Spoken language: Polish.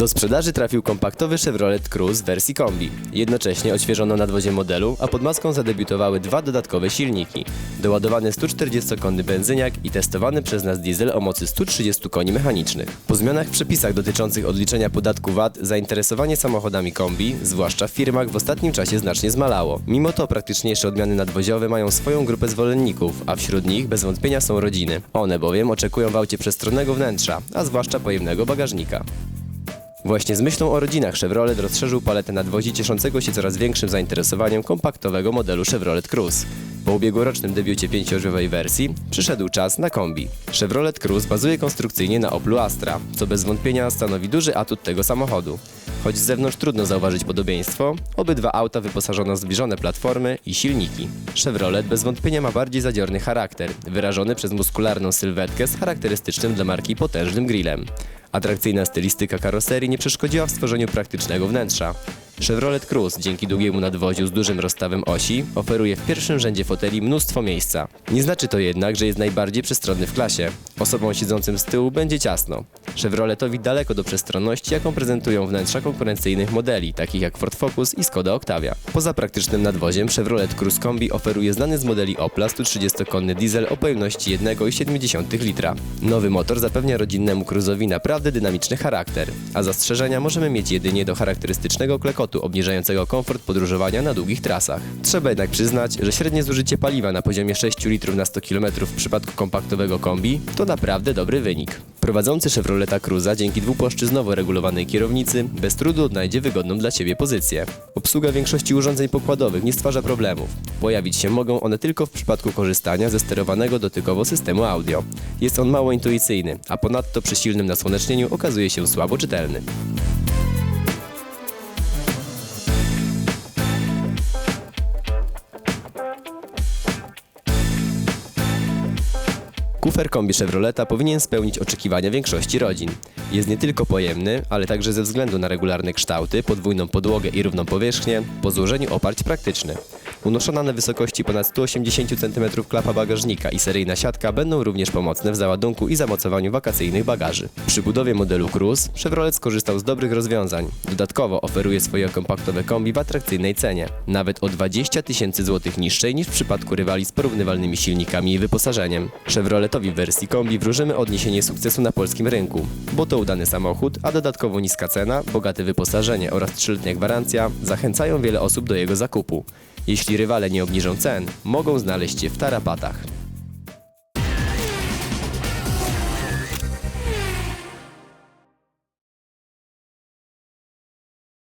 Do sprzedaży trafił kompaktowy Chevrolet Cruze wersji kombi. Jednocześnie odświeżono nadwozie modelu, a pod maską zadebiutowały dwa dodatkowe silniki. Doładowany 140-konny benzyniak i testowany przez nas diesel o mocy 130 koni mechanicznych. Po zmianach w przepisach dotyczących odliczenia podatku VAT zainteresowanie samochodami kombi, zwłaszcza w firmach, w ostatnim czasie znacznie zmalało. Mimo to praktyczniejsze odmiany nadwoziowe mają swoją grupę zwolenników, a wśród nich bez wątpienia są rodziny. One bowiem oczekują w aucie przestronnego wnętrza, a zwłaszcza pojemnego bagażnika. Właśnie z myślą o rodzinach Chevrolet rozszerzył paletę nadwozi cieszącego się coraz większym zainteresowaniem kompaktowego modelu Chevrolet Cruze. Po ubiegłorocznym debiucie pięcioosiowej wersji przyszedł czas na kombi. Chevrolet Cruze bazuje konstrukcyjnie na Oplu Astra, co bez wątpienia stanowi duży atut tego samochodu. Choć z zewnątrz trudno zauważyć podobieństwo, obydwa auta wyposażono w zbliżone platformy i silniki. Chevrolet bez wątpienia ma bardziej zadziorny charakter, wyrażony przez muskularną sylwetkę z charakterystycznym dla marki potężnym grillem. Atrakcyjna stylistyka karoserii nie przeszkodziła w stworzeniu praktycznego wnętrza. Chevrolet Cruze dzięki długiemu nadwoziu z dużym rozstawem osi oferuje w pierwszym rzędzie foteli mnóstwo miejsca. Nie znaczy to jednak, że jest najbardziej przestronny w klasie. Osobom siedzącym z tyłu będzie ciasno. Chevroletowi daleko do przestronności, jaką prezentują wnętrza konkurencyjnych modeli, takich jak Ford Focus i Skoda Octavia. Poza praktycznym nadwoziem Chevrolet Cruze Kombi oferuje znany z modeli Opla 130-konny diesel o pojemności 1,7 litra. Nowy motor zapewnia rodzinnemu cruzowi naprawdę dynamiczny charakter, a zastrzeżenia możemy mieć jedynie do charakterystycznego klekotu obniżającego komfort podróżowania na długich trasach. Trzeba jednak przyznać, że średnie zużycie paliwa na poziomie 6 litrów na 100 km w przypadku kompaktowego kombi to naprawdę dobry wynik. Prowadzący Chevroleta Cruza dzięki dwupłaszczyznowo regulowanej kierownicy bez trudu odnajdzie wygodną dla Ciebie pozycję. Obsługa większości urządzeń pokładowych nie stwarza problemów. Pojawić się mogą one tylko w przypadku korzystania ze sterowanego dotykowo systemu audio. Jest on mało intuicyjny, a ponadto przy silnym nasłonecznieniu okazuje się słabo czytelny. Kufer kombi Chevroleta powinien spełnić oczekiwania większości rodzin. Jest nie tylko pojemny, ale także ze względu na regularne kształty, podwójną podłogę i równą powierzchnię, po złożeniu oparć praktyczny. Unoszona na wysokości ponad 180 cm klapa bagażnika i seryjna siatka będą również pomocne w załadunku i zamocowaniu wakacyjnych bagaży. Przy budowie modelu Cruze Chevrolet skorzystał z dobrych rozwiązań. Dodatkowo oferuje swoje kompaktowe kombi w atrakcyjnej cenie, nawet o 20 tysięcy złotych niższej niż w przypadku rywali z porównywalnymi silnikami i wyposażeniem. Chevroletowi w wersji kombi wróżymy odniesienie sukcesu na polskim rynku, bo to udany samochód, a dodatkowo niska cena, bogate wyposażenie oraz 3-letnia gwarancja zachęcają wiele osób do jego zakupu. Jeśli rywale nie obniżą cen, mogą znaleźć się w tarapatach.